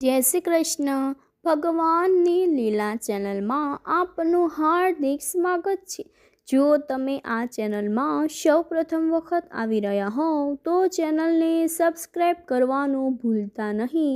જય શ્રી કૃષ્ણ. ભગવાનની લીલા ચેનલમાં આપનું હાર્દિક સ્વાગત છે. જો તમે આ ચેનલમાં સૌ પ્રથમ વખત આવી રહ્યા હોવ, તો ચેનલને સબસ્ક્રાઈબ કરવાનું ભૂલતા નહીં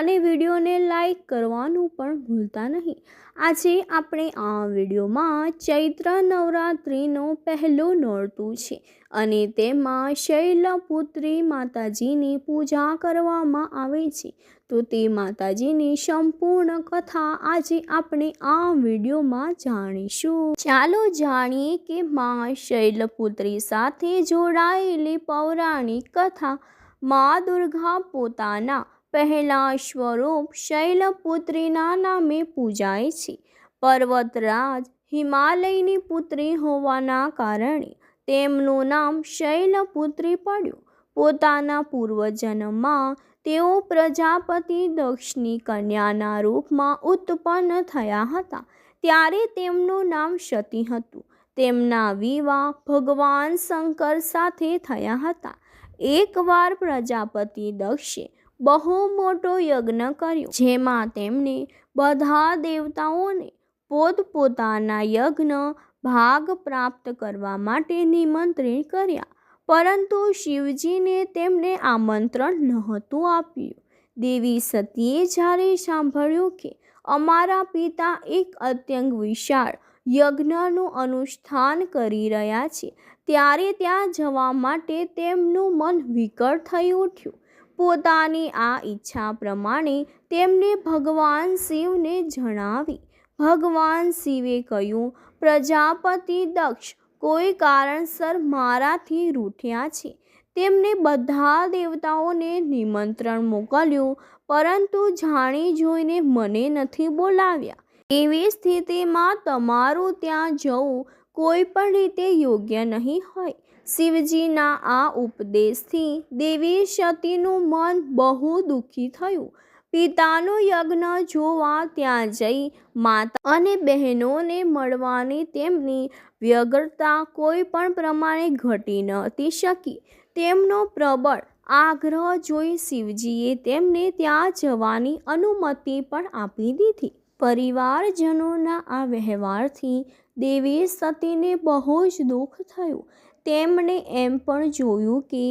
અને વિડીયોને લાઈક કરવાનું પણ ભૂલતા નહીં. આજે આપણે આ વિડીયોમાં ચૈત્ર નવરાત્રિનો પહેલો નોરતું છે. અને તેમાં શૈલપુત્રી માતાજીની પૂજા કરવામાં આવે છે. તો તે માતાજીની સંપૂર્ણ કથા આજે આપણે આ વિડીયોમાં જાણીશું. ચાલો જાણીએ કે માં શૈલપુત્રી સાથે જોડાયેલી પૌરાણિક કથા મા દુર્ગા પોતાના પહેલા સ્વરૂપ શૈલપુત્રીના નામે પૂજાય છે. પર્વતરાજ હિમાલયની પુત્રી હોવાના કારણે તેમનું નામ શૈલપુત્રી પડ્યું. પોતાના પૂર્વજન્મમાં તેઓ પ્રજાપતિ દક્ષની કન્યાના રૂપમાં ઉત્પન્ન થયા હતા. ત્યારે તેમનું નામ સતી હતું. તેમના વિવાહ ભગવાન શંકર સાથે થયા હતા. એકવાર પ્રજાપતિ દક્ષે બહુ મોટો યજ્ઞ કર્યો, જેમાં તેમણે બધા દેવતાઓને પોતપોતાના યજ્ઞ ભાગ પ્રાપ્ત કરવા માટે નિમંત્રિત કર્યા. પરંતુ શિવજીને તેમને આમંત્રણ નહોતું આપ્યું. દેવી સતીએ જ્યારે સાંભળ્યું કે અમારા પિતા એક અત્યંત વિશાળ યજ્ઞનું અનુષ્ઠાન કરી રહ્યા છે, ત્યારે ત્યાં જવા માટે તેમનું મન વિકળ થઈ ઉઠ્યું. પોતાની આ ઈચ્છા પ્રમાણે તેમને ભગવાન શિવને જણાવી ભગવાન શિવે કહ્યું, પ્રજાપતિ દક્ષ, કોઈ કારણસર મારાથી રૂઠ્યા છે. તેમને બધા દેવતાઓને નિમંત્રણ મોકલ્યું, પરંતુ જાણી જોઈને મને નથી બોલાવ્યા. એવી સ્થિતિમાં તમારું ત્યાં જવું કોઈ પણ રીતે યોગ્ય નહીં હોય. શિવજીના આ ઉપદેશથી દેવી સતીનું મન બહુ દુઃખી થયું. પિતાનું યજ્ઞ જોવા ત્યાં જઈ માતા અને બહેનોને મળવાની તેમની વ્યગ્રતા કોઈ પણ પ્રમાણે ઘટી નહોતી શકી. તેમનો પ્રબળ આગ્રહ જોઈ શિવજીએ તેમને ત્યાં જવાની અનુમતિ પણ આપી દીધી. પરિવારજનોના આ વ્યવહારથી દેવી સતીને બહુ જ દુઃખ થયું. તેમણે એમ પણ જોયું કે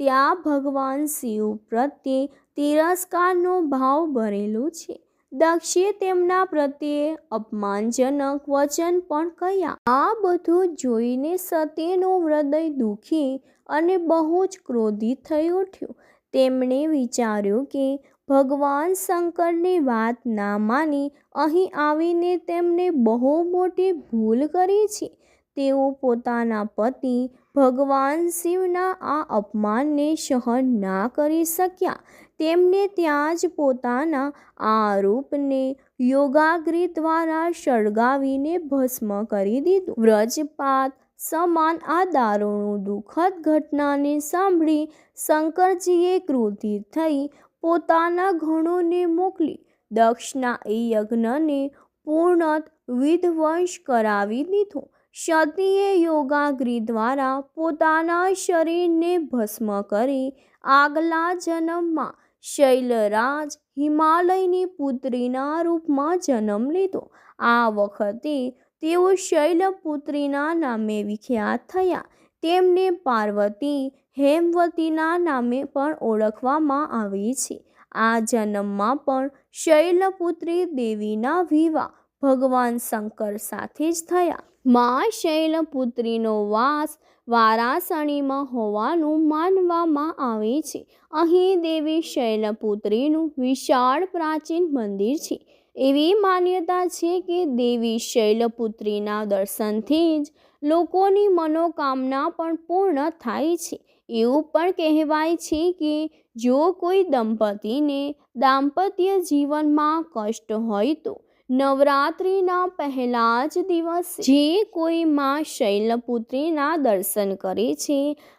ત્યાં ભગવાન શિવ પ્રત્યે તિરસ્કારનો ભાવ ભરેલો છે. દક્ષે તેમના પ્રત્યે અપમાનજનક વચન પણ કહ્યા. આ બધું જોઈને સત્યનું હૃદય દુઃખી અને બહુ જ ક્રોધિત થઈ ઉઠ્યો. તેમણે વિચાર્યું કે ભગવાન શંકરની વાત ના માની અહીં આવીને તેમને બહુ મોટી ભૂલ કરી છે. તેઓ પોતાના પતિ ભગવાન શિવના આ અપમાનને સહન ના કરી શક્યા. તેમને ત્યાં જ પોતાના આ રૂપને યોગાગ્રી દ્વારા સળગાવીને ભસ્મ કરી દીધું. વ્રજપાત સમાન આ દારૂણું દુઃખદ ઘટનાને સાંભળી શંકરજીએ ક્રોધિત થઈ પોતાના ગણોને મોકલી. દક્ષના એ યજ્ઞને પૂર્ણત વિધ્વંસ કરાવી દીધો. સતીએ યોગાગ્રી દ્વારા પોતાના શરીરને ભસ્મ કરી આગલા જન્મમાં શૈલરાજ હિમાલયની પુત્રીના રૂપમાં જન્મ લીધો. આ વખતે તેઓ શૈલપુત્રીના નામે વિખ્યાત થયા. તેમને પાર્વતી હેમવતીના નામે પણ ઓળખવામાં આવે છે. આ જન્મમાં પણ શૈલપુત્રી દેવીના વિવાહ ભગવાન શંકર સાથે જ થયા. મા શૈલપુત્રીનો વાસ વારાસણીમાં હોવાનું માનવામાં આવે છે. અહીં દેવી શૈલપુત્રીનું વિશાળ પ્રાચીન મંદિર છે. એવી માન્યતા છે કે દેવી શૈલપુત્રીના દર્શનથી જ લોકોની મનોકામના પણ પૂર્ણ થાય છે. એવું પણ કહેવાય છે કે જો કોઈ દંપતીને દાંપત્ય જીવનમાં કષ્ટ હોય તો નવરાત્રિના પહેલા જ દિવસ જે કોઈ માં શૈલપુત્રીના દર્શન કરે છે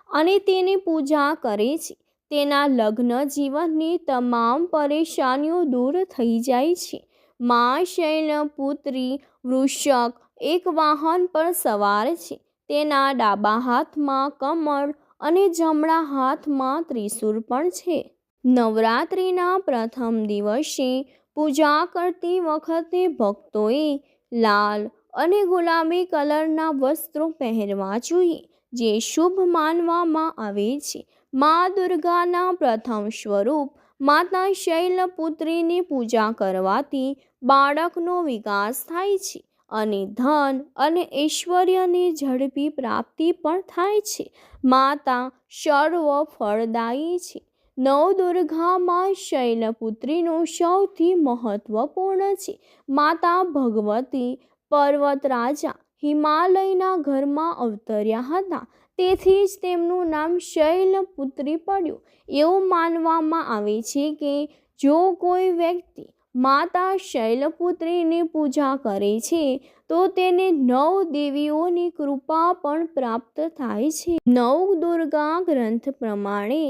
અને તેની પૂજા કરે છે, તેના લગ્ન જીવનની તમામ પરેશાનીઓ દૂર થઈ જાય છે. માં શૈલપુત્રી વૃષક એક વાહન પર સવાર છે. તેના ડાબા હાથમાં કમળ અને જમણા હાથમાં ત્રિશુર પણ છે. નવરાત્રિના પ્રથમ દિવસે પૂજા કરતી વખતે ભક્તોએ લાલ અને ગુલાબી કલરના વસ્ત્રો પહેરવા જોઈએ, જે શુભ માનવામાં આવે છે. મા દુર્ગાના પ્રથમ સ્વરૂપ માતા શૈલપુત્રીની પૂજા કરવાથી બાળકનો વિકાસ થાય છે અને ધન અને ઐશ્વર્યની ઝડપી પ્રાપ્તિ પણ થાય છે. માતા સર્વ ફળદાયી છે. નવદુર્ગામાં શૈલપુત્રીનું સૌથી મહત્વપૂર્ણ છે. માતા ભગવતી પર્વતરાજા હિમાલયના ઘરમાં અવતર્યા હતા. તેથી જ તેમનું નામ શૈલપુત્રી પડ્યું. એવું માનવામાં આવે છે કે જો કોઈ વ્યક્તિ માતા શૈલપુત્રીની પૂજા કરે છે, તો તેને નવ દેવીઓની કૃપા પણ પ્રાપ્ત થાય છે. નવ દુર્ગા ગ્રંથ પ્રમાણે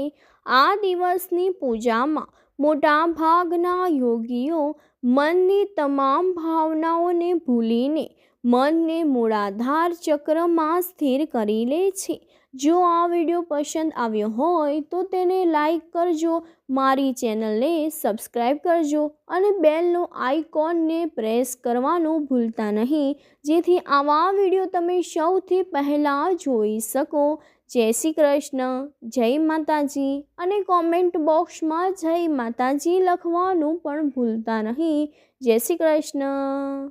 આ દિવસની પૂજામાં મોટાભાગના યોગીઓ મનની તમામ ભાવનાઓને ભૂલીને મનને મૂળાધાર ચક્રમાં સ્થિર કરી લે છે. જો આ વીડિયો પસંદ આવ્યો હોય તો તેને લાઈક કરજો, મારી ચેનલને સબસ્ક્રાઈબ કરજો અને બેલનું આઇકોનને પ્રેસ કરવાનું ભૂલતા નહીં. જેથી આવા વીડિયો તમે સૌથી પહેલાં જોઈ શકો. જય શ્રી કૃષ્ણ, જય માતાજી અને કોમેન્ટ બોક્સમાં જય માતાજી લખવાનું પણ ભૂલતા નહીં. જય શ્રી કૃષ્ણ.